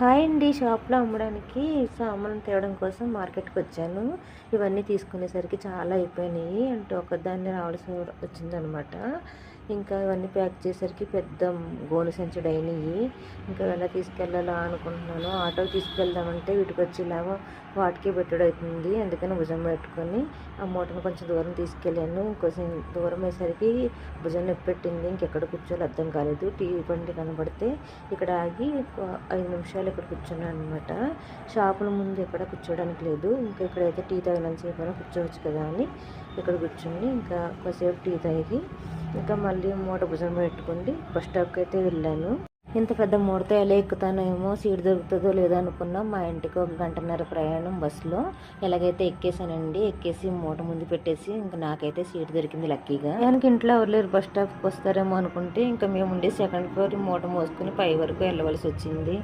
Hi అండి షాప్లో అమ్మడానికి సామాన్ తేవడం కోసం మార్కెట్కి వచ్చాను. ఇవన్నీ తీసుకునేసరికి చాలా అయిపోయినాయి. అంటే ఒకదాన్ని రావాల్సి వచ్చిందనమాట. ఇంకా ఇవన్నీ ప్యాక్ చేసేసరికి పెద్ద గోను సంచుడు అయినాయి. ఇంకా ఎలా తీసుకెళ్ళాలా అనుకుంటున్నాను. ఆటో తీసుకెళ్దామంటే వీటికి వచ్చేలాగా వాటికే పెట్టుడు అవుతుంది. అందుకని భుజం పెట్టుకొని ఆ మూటను కొంచెం దూరం తీసుకెళ్ళాను. కొంచెం దూరం అయ్యేసరికి భుజం నొప్పి పెట్టింది. ఇంకెక్కడ కూర్చోవాలి అర్థం కాలేదు. టీవీ బండి కనబడితే ఇక్కడ ఆగి ఐదు నిమిషాలు ఇక్కడ కూర్చున్నాను అనమాట షాపుల ముందు ఎక్కడ కూర్చోడానికి లేదు. ఇంకా ఇక్కడైతే టీ తాగినంత సేపు కూర్చోవచ్చు కదా అని ఇక్కడ కూర్చుని ఇంకా కాసేపు టీ తాగి ఇంకా మళ్ళీ మూట భుజం పెట్టుకుండి. బస్ స్టాప్కి అయితే వెళ్ళాను. ఇంత పెద్ద మూటతో ఎలా ఎక్కుతానేమో సీట్ దొరుకుతుందో లేదో అనుకున్నా. మా ఇంటికి ఒక గంటన్నర ప్రయాణం బస్సులో. ఎలాగైతే ఎక్కేసానండి ఎక్కేసి మూట ముందు పెట్టేసి ఇంకా నాకైతే సీట్ దొరికింది లక్కీగా. దానికి ఇంట్లో ఎవరు లేరు బస్ స్టాప్కి వస్తారేమో అనుకుంటే ఇంకా మేము ఉండే సెకండ్ ఫ్లోర్ మూట మోసుకుని పై వరకు వెళ్ళవలసి వచ్చింది.